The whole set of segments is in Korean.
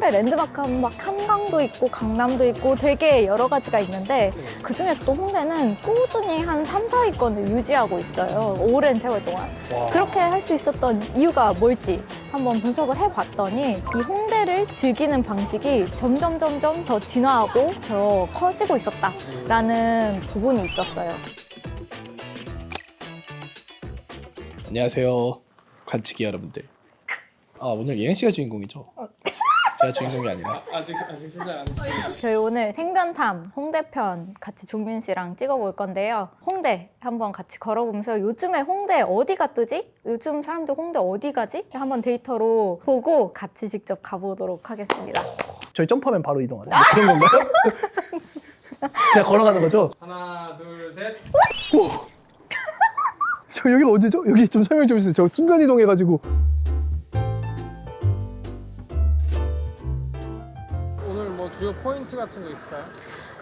서울의 랜드마크 하면 막 한강도 있고 강남도 있고 되게 여러 가지가 있는데 그 중에서도 홍대는 꾸준히 한 3, 4위권을 유지하고 있어요. 오랜 세월 동안. 그렇게 할 수 있었던 이유가 뭘지 한번 분석을 해봤더니 이 홍대를 즐기는 방식이 점점 점점 더 진화하고 더 커지고 있었다라는 부분이 있었어요. 안녕하세요 관측이 여러분들 아 오늘 예은 씨가 주인공이죠? 제가 주인공이 아니라 아직 아직 시작 안 했어요. 저희 오늘 생변탐 홍대편 같이 종민 씨랑 찍어볼 건데요. 홍대 한번 같이 걸어보면서 요즘에 홍대 어디가 뜨지? 요즘 사람들 홍대 어디 가지? 한번 데이터로 보고 같이 직접 가보도록 하겠습니다. 저희 점프하면 바로 이동하는 뭐 그런 건가요? 그냥 걸어가는 거죠? 하나 둘 셋. 저 여기가 어디죠? 여기 좀 설명 좀 해주세요 저 순간 이동해가지고 주요 포인트 같은 거 있을까요?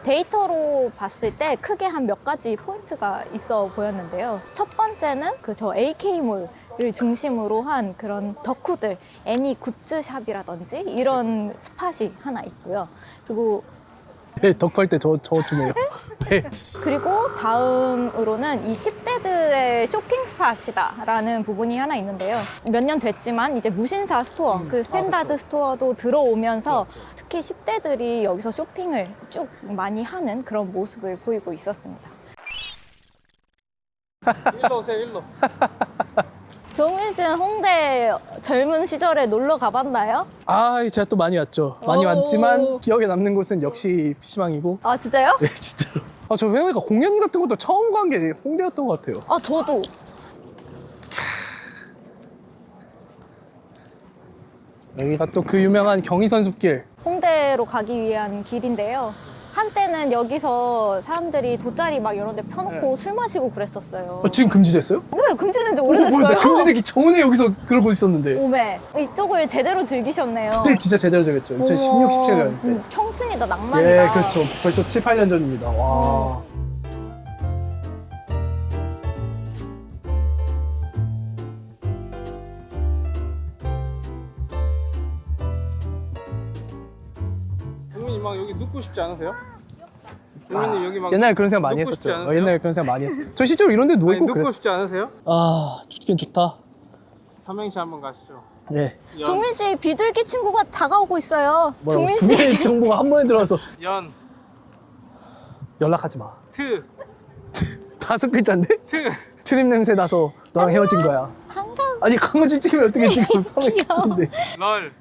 데이터로 봤을 때 크게 한 몇 가지 포인트가 있어 보였는데요. 첫 번째는 그 저 AK몰 을 중심으로 한 그런 덕후들 애니 굿즈샵이라든지 이런 스팟이 하나 있고요. 그리고 네 덕할 때 저저좀 해요 네. 그리고 다음으로는 이 10대들의 쇼핑 스팟이다라는 부분이 하나 있는데요. 몇 년 됐지만 이제 무신사 스토어, 그 스탠다드 스토어도 들어오면서 특히 10대들이 여기서 쇼핑을 쭉 많이 하는 그런 모습을 보이고 있었습니다. 일로 오세요 일로. 정민 씨는 홍대 젊은 시절에 놀러 가봤나요? 아 제가 또 많이 왔죠 많이 오. 왔지만 기억에 남는 곳은 역시 PC방이고 아 진짜요? 네 진짜로 아저 회원이가 공연 같은 것도 처음 간 게 홍대였던 것 같아요 아 저도 여기가 또 그 유명한 경의선 숲길 홍대로 가기 위한 길인데요. 한때는 여기서 사람들이 돗자리 막 이런 데 펴놓고 술 마시고 그랬었어요. 어, 지금 금지됐어요? 네, 금지된 지 어, 뭐야, 오래됐어요. 나 금지되기 전에 여기서 그러고 있었는데 오메 이쪽을 제대로 즐기셨네요. 그때 진짜 제대로 되겠죠 2016, 17년 때 음, 청춘이다 낭만이다. 예, 그렇죠. 벌써 7, 8년 전입니다. 와. 눕고 싶지 않으세요? 국민님 여기 막 옛날에 그런 생각 많이 눕고 싶지 했었죠. 어, 않으세요? 옛날에 그런 생각 많이 했어요. 저 실제로 이런 데 아니, 누워있고 눕고 그랬어요. 싶지 않으세요? 아, 좋긴 좋다. 삼행시 한번 가시죠. 네. 연, 종민 씨 비둘기 친구가 다가오고 있어요. 뭐라고 종민 두 개의 씨 정보가 한 번에 들어와서 연, 연락하지 마. 트, 다섯 글자인데? 트. 트립 냄새 나서 너랑 헤어진 거야. 반가워. 아니 강아지 찍으면 어떻게 지금 상황이 귀여워. 있는데 널,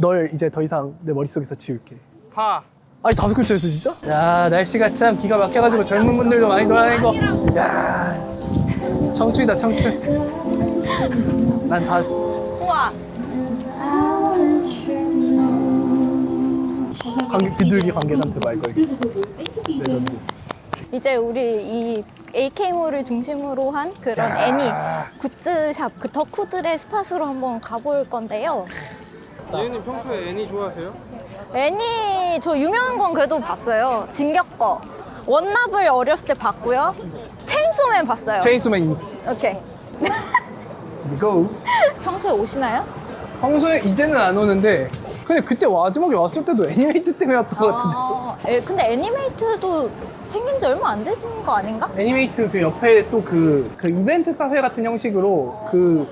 널 이제 더 이상 내 머릿속에서 지울게. 파. 아니 다섯 글자였어 진짜? 야 날씨가 참 기가 막혀가지고 젊은 분들도 많이 돌아다니고 야 청춘이다 청춘 난 다 우와. 관계 비둘기 관계단체 말걸 레전드 이제 우리 이 AK몰을 중심으로 한 그런 야. 애니 굿즈샵 그 덕후들의 스팟으로 한번 가볼 건데요. 예은님 평소에 애니 좋아하세요? 애니 저 유명한 건 그래도 봤어요. 진격 거. 원납을 어렸을 때 봤고요. 체인소맨 봤어요. 체인소맨 오케이. 이거 평소에 오시나요? 평소에 이제는 안 오는데 근데 그때 마지막에 왔을 때도 애니메이트 때문에 왔던 것 같은데 아, 예, 근데 애니메이트도 생긴 지 얼마 안 된 거 아닌가? 애니메이트 그 옆에 또 그 그 이벤트 카페 같은 형식으로 그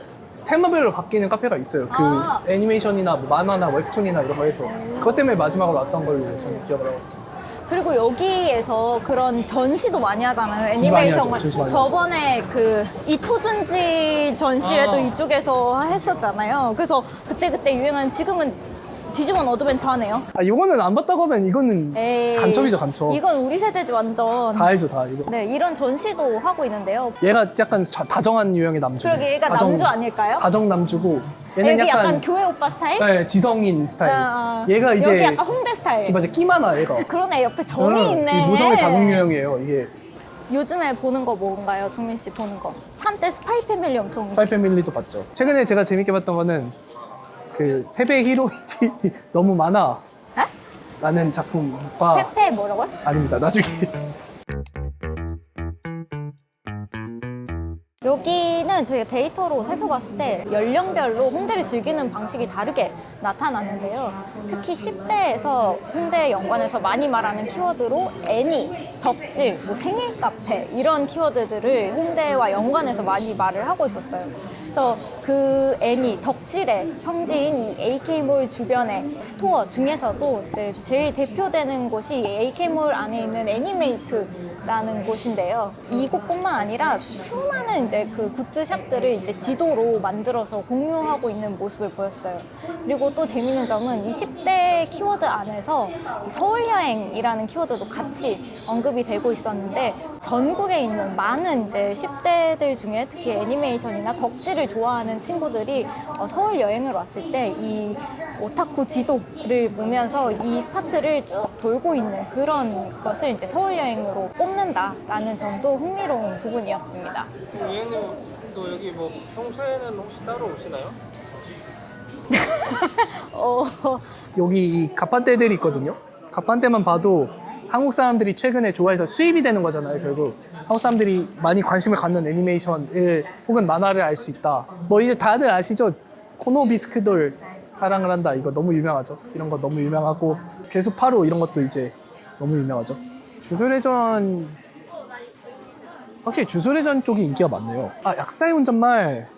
테마별로 바뀌는 카페가 있어요. 그 아. 애니메이션이나 뭐 만화나 웹툰이나 이런 거 해서 그것 때문에 마지막으로 왔던 걸로 저는 기억을 하고 있습니다. 그리고 여기에서 그런 전시도 많이 하잖아요. 전시 많이 애니메이션. 하죠, 전시 많이 저번에 그 이토준지 전시회도 아. 이쪽에서 했었잖아요. 그래서 그때그때 유행한 지금은 디지몬 어드벤처 하네요. 아 이거는 안 봤다고 하면 이거는 에이, 간첩이죠 간첩. 이건 우리 세대지 완전. 다 알죠 다 이거. 네, 이런 전시도 하고 있는데요. 얘가 약간 자- 다정한 유형의 남주. 그러게 얘가 남주 아닐까요? 다정 남주고 얘는 여기 약간, 약간, 교회 오빠 스타일? 네, 지성인 스타일. 아, 아. 얘가 이제 여기 약간 홍대 스타일. 맞아 끼 많아 얘가. 그러네 옆에 정이 응, 있네. 이 모성의 자궁 유형이에요 이게. 요즘에 보는 거 뭔가요, 중민 씨 보는 거? 한때 스파이 패밀리 엄청. 스파이 패밀리도 봤죠. 최근에 제가 재밌게 봤던 거는 그 패배 히로인이 너무 많아. 에? 라는 작품과 페페 뭐라고요? 아닙니다. 나중에 여기는 저희가 데이터로 살펴봤을 때 연령별로 홍대를 즐기는 방식이 다르게 나타났는데요. 특히 10대에서 홍대 연관에서 많이 말하는 키워드로 애니, 덕질, 뭐 생일 카페 이런 키워드들을 홍대와 연관해서 많이 말을 하고 있었어요. 그래서 그 애니, 덕질의 성지인 이 AK몰 주변의 스토어 중에서도 이제 제일 대표되는 곳이 AK몰 안에 있는 애니메이트라는 곳인데요. 이곳뿐만 아니라 수많은 이제 그 굿즈샵들을 이제 지도로 만들어서 공유하고 있는 모습을 보였어요. 그리고 또 재밌는 점은 이 10대 키워드 안에서 이 서울 여행이라는 키워드도 같이 언급이 되고 있었는데 전국에 있는 많은 이제 10대들 중에 특히 애니메이션이나 덕질을 좋아하는 친구들이 어, 서울 여행을 왔을 때 이 오타쿠 지도를 보면서 이 스파트를 쭉 돌고 있는 그런 것을 이제 서울 여행으로 꼽는다라는 점도 흥미로운 부분이었습니다. 의원님도 여기 뭐 평소에는 혹시 따로 오시나요? 어, 여기 이 갑판대들이 있거든요. 갑판대만 봐도 한국 사람들이 최근에 좋아해서 수입이 되는 거잖아요. 결국 한국 사람들이 많이 관심을 갖는 애니메이션을 혹은 만화를 알 수 있다. 뭐 이제 다들 아시죠? 코노 비스크돌 사랑을 한다. 이거 너무 유명하죠. 이런 거 너무 유명하고 괴수 파로 이런 것도 이제 너무 유명하죠. 주술회전 확실히 주술회전 쪽이 인기가 많네요. 아 약사의 운전말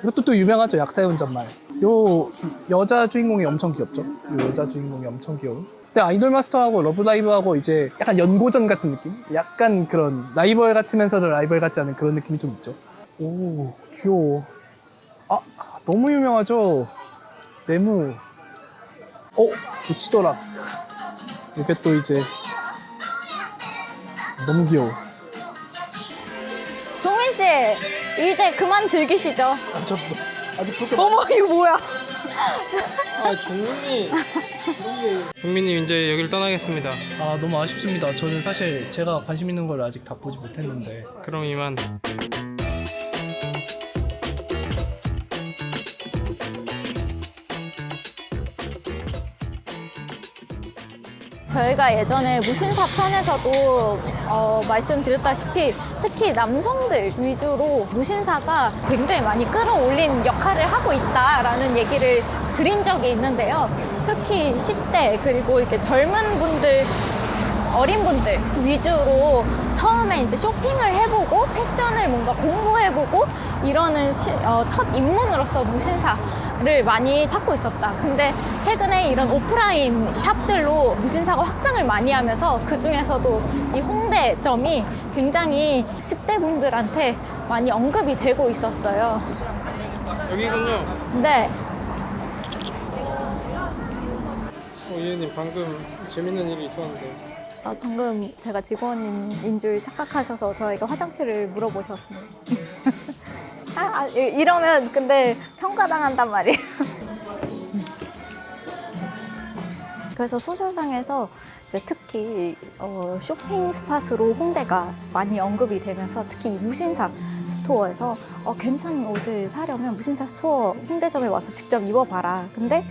이것도 또 유명하죠 약사의 운전말 요 여자 주인공이 엄청 귀엽죠 요 여자 주인공이 엄청 귀여운 근데 아이돌 마스터하고 러브라이브하고 이제 약간 연고전 같은 느낌? 약간 그런 라이벌 같으면서도 라이벌 같지 않은 그런 느낌이 좀 있죠. 오 귀여워. 아 너무 유명하죠? 네모. 어 놓치더라. 이게 또 이제 너무 귀여워. 종민 씨 이제 그만 즐기시죠. 아저 아직 볼게 어머 이거 뭐야? 아 종민이 종민님 이제 여기를 떠나겠습니다. 아 너무 아쉽습니다. 저는 사실 제가 관심 있는 걸 아직 다 보지 못했는데 그럼 이만. 저희가 예전에 무신사 편에서도 어, 말씀드렸다시피 특히 남성들 위주로 무신사가 굉장히 많이 끌어올린 역할을 하고 있다라는 얘기를 드린 적이 있는데요. 특히 10대 그리고 이렇게 젊은 분들 어린 분들 위주로 처음에 이제 쇼핑을 해보고 패션을 뭔가 공부해보고 이러는 시- 어, 첫 입문으로서 무신사를 많이 찾고 있었다. 근데 최근에 이런 오프라인 샵들로 무신사가 확장을 많이 하면서 그 중에서도 이 홍대점이 굉장히 10대 분들한테 많이 언급이 되고 있었어요. 여기군요. 네. 어, 의원님 방금 재밌는 일이 있었는데. 아, 방금 제가 직원인 줄 착각하셔서 저에게 화장실을 물어보셨습니다. 아, 아, 이- 이러면 근데 평가당한단 말이에요. 그래서 소셜상에서 이제 특히 어, 쇼핑 스팟으로 홍대가 많이 언급이 되면서 특히 이 무신사 스토어에서 어, 괜찮은 옷을 사려면 무신사 스토어 홍대점에 와서 직접 입어봐라. 근데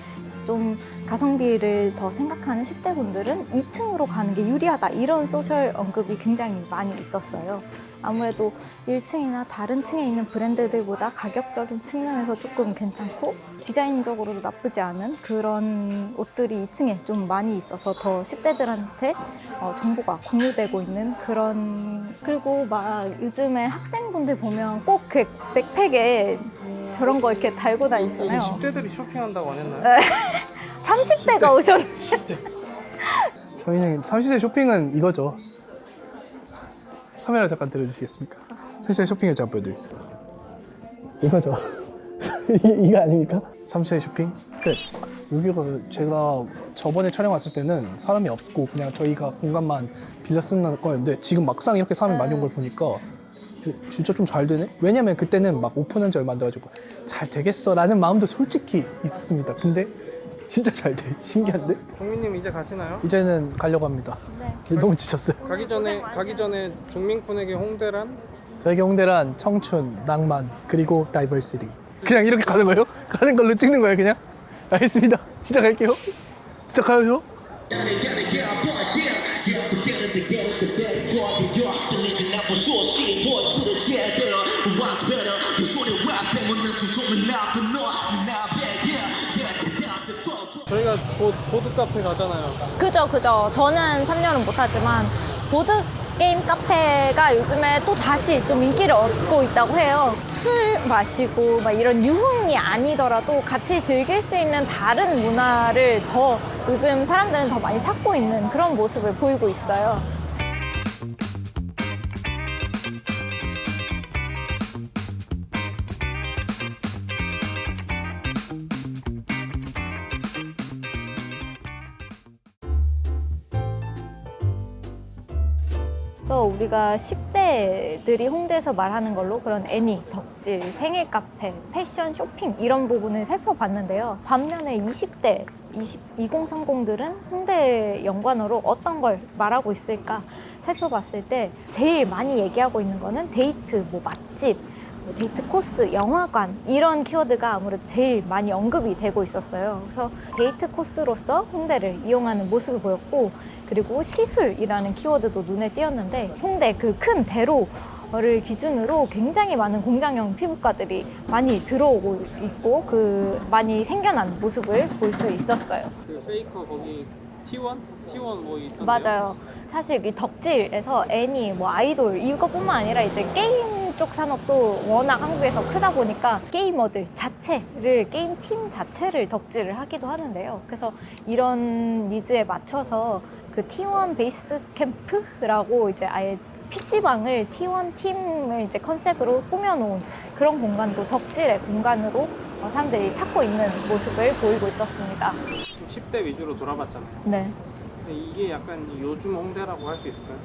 좀 가성비를 더 생각하는 10대 분들은 2층으로 가는 게 유리하다. 이런 소셜 언급이 굉장히 많이 있었어요. 아무래도 1층이나 다른 층에 있는 브랜드들보다 가격적인 측면에서 조금 괜찮고 디자인적으로도 나쁘지 않은 그런 옷들이 2층에 좀 많이 있어서 더 10대들한테 어, 정보가 공유되고 있는 그런 그리고 막 요즘에 학생분들 보면 꼭그 백팩에 저런 거 이렇게 달고 다니시잖아요. 10대들이 쇼핑한다고 안 했나요? 30대가 오셨는데 저희는 30대 쇼핑은 이거죠. 카메라 잠깐 들어주시겠습니까? 30대 쇼핑을 제가 보여드리겠습니다. 이거죠. 이- 이거 아닙니까? 30대 쇼핑 끝. 여기가 제가 저번에 촬영 왔을 때는 사람이 없고 그냥 저희가 공간만 빌려 쓰는 거였는데 지금 막상 이렇게 사람이 많이 온 걸 보니까 어, 진짜 좀 잘 되네? 왜냐면 그때는 막 오픈한 지 얼마 안 돼가지고 잘 되겠어 라는 마음도 솔직히 있었습니다. 근데 진짜 잘 돼. 신기한데? 종민님 이제 가시나요? 이제는 가려고 합니다. 네. 너무 지쳤어요. 가기 전에 가기 전에 종민쿤에게 홍대란 저에게 홍대란 청춘, 낭만, 그리고 다이버시티. 그냥 이렇게 가는 거예요? 가는 걸로 찍는 거예요, 그냥? 알겠습니다. 시작할게요. better? You 저희가 곧 보드 카페 가잖아요. 그죠, 그죠. 저는 참여는 못하지만 보드 게임 카페가 요즘에 또 다시 좀 인기를 얻고 있다고 해요. 술 마시고 막 이런 유흥이 아니더라도 같이 즐길 수 있는 다른 문화를 더 요즘 사람들은 더 많이 찾고 있는 그런 모습을 보이고 있어요. 또 우리가 10대들이 홍대에서 말하는 걸로 그런 애니, 덕질, 생일 카페, 패션, 쇼핑 이런 부분을 살펴봤는데요. 반면에 20대, 20, 2030들은 홍대 연관어로 어떤 걸 말하고 있을까 살펴봤을 때 제일 많이 얘기하고 있는 거는 데이트, 뭐 맛집, 뭐 데이트 코스, 영화관 이런 키워드가 아무래도 제일 많이 언급이 되고 있었어요. 그래서 데이트 코스로서 홍대를 이용하는 모습을 보였고 그리고 시술이라는 키워드도 눈에 띄었는데 홍대 그 큰 대로 를 기준으로 굉장히 많은 공장형 피부과들이 많이 들어오고 있고 그 많이 생겨난 모습을 볼 수 있었어요. 그 페이커 거기 T1? T1 뭐 있던데요? 맞아요. 사실 이 덕질에서 애니, 뭐 아이돌 이것뿐만 아니라 이제 게임 쪽 산업도 워낙 한국에서 크다 보니까 게이머들 자체를 게임 팀 자체를 덕질을 하기도 하는데요. 그래서 이런 니즈에 맞춰서 그 T1 베이스 캠프라고 이제 아예 PC방을 T1 팀을 이제 컨셉으로 꾸며놓은 그런 공간도 덕질의 공간으로 어, 사람들이 찾고 있는 모습을 보이고 있었습니다. 10대 위주로 돌아봤잖아요. 네. 이게 약간 요즘 홍대라고 할 수 있을까요?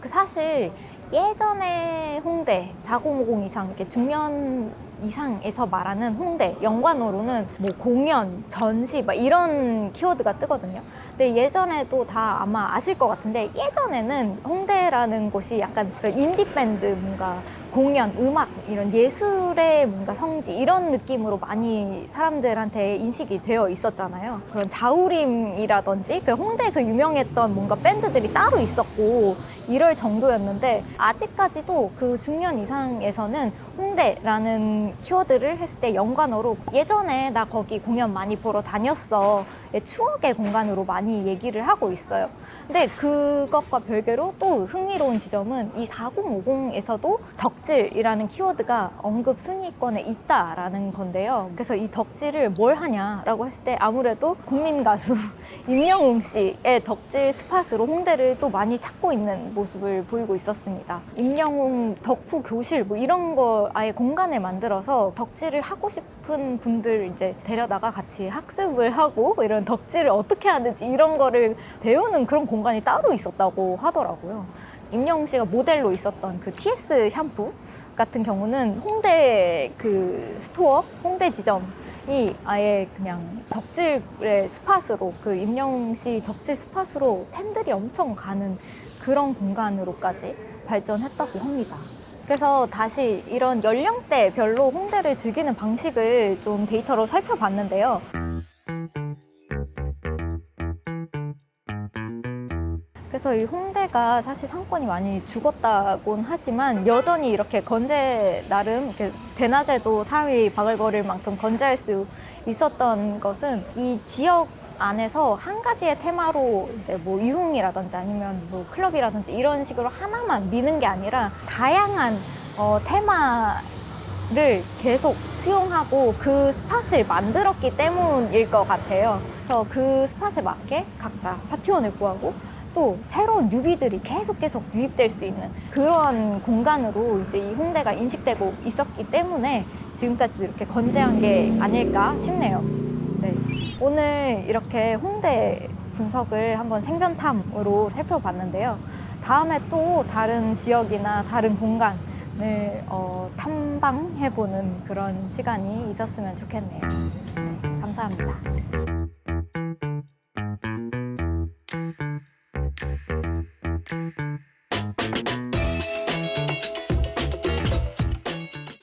그 사실 예전에 홍대 4050 이상 이렇게 중년 이상에서 말하는 홍대 연관어로는 뭐 공연, 전시 막 이런 키워드가 뜨거든요. 근데 예전에도 다 아마 아실 것 같은데 예전에는 홍대라는 곳이 약간 그 인디 밴드 뭔가 공연, 음악 이런 예술의 뭔가 성지 이런 느낌으로 많이 사람들한테 인식이 되어 있었잖아요. 그런 자우림이라든지 그 홍대에서 유명했던 뭔가 밴드들이 따로 있었고 이럴 정도였는데 아직까지도 그 중년 이상에서는 홍대라는 키워드를 했을 때 연관어로 예전에 나 거기 공연 많이 보러 다녔어 의 추억의 공간으로 많이 얘기를 하고 있어요. 근데 그것과 별개로 또 흥미로운 지점은 이 4050에서도 덕질이라는 키워드가 언급 순위권에 있다라는 건데요. 그래서 이 덕질을 뭘 하냐라고 했을 때 아무래도 국민 가수 임영웅 씨의 덕질 스팟으로 홍대를 또 많이 찾고 있는 모습을 보이고 있었습니다. 임영웅 덕후 교실 뭐 이런 거 아예 공간을 만 들어서 덕질을 하고 싶은 분들 이제 데려다가 같이 학습을 하고 이런 덕질을 어떻게 하는지 이런 거를 배우는 그런 공간이 따로 있었다고 하더라고요. 임영웅 씨가 모델로 있었던 그 TS 샴푸 같은 경우는 홍대 그 스토어, 홍대 지점이 아예 그냥 덕질의 스팟으로 그 임영웅 씨 덕질 스팟으로 팬들이 엄청 가는 그런 공간으로까지 발전했다고 합니다. 그래서 다시 이런 연령대별로 홍대를 즐기는 방식을 좀 데이터로 살펴봤는데요. 그래서 이 홍대가 사실 상권이 많이 죽었다곤 하지만 여전히 이렇게 건재 나름 이렇게 대낮에도 사람이 바글거릴 만큼 건재할 수 있었던 것은 이 지역 안에서 한 가지의 테마로 이제 뭐 유흥이라든지 아니면 뭐 클럽이라든지 이런 식으로 하나만 미는 게 아니라 다양한 어, 테마를 계속 수용하고 그 스팟을 만들었기 때문일 것 같아요. 그래서 그 스팟에 맞게 각자 파티원을 구하고 또 새로운 뉴비들이 계속 계속 유입될 수 있는 그런 공간으로 이제 이 홍대가 인식되고 있었기 때문에 지금까지도 이렇게 건재한 게 아닐까 싶네요. 네. 오늘 이렇게 홍대 분석을 한번 생변탐으로 살펴봤는데요. 다음에 또 다른 지역이나 다른 공간을 어, 탐방해보는 그런 시간이 있었으면 좋겠네요. 네, 감사합니다.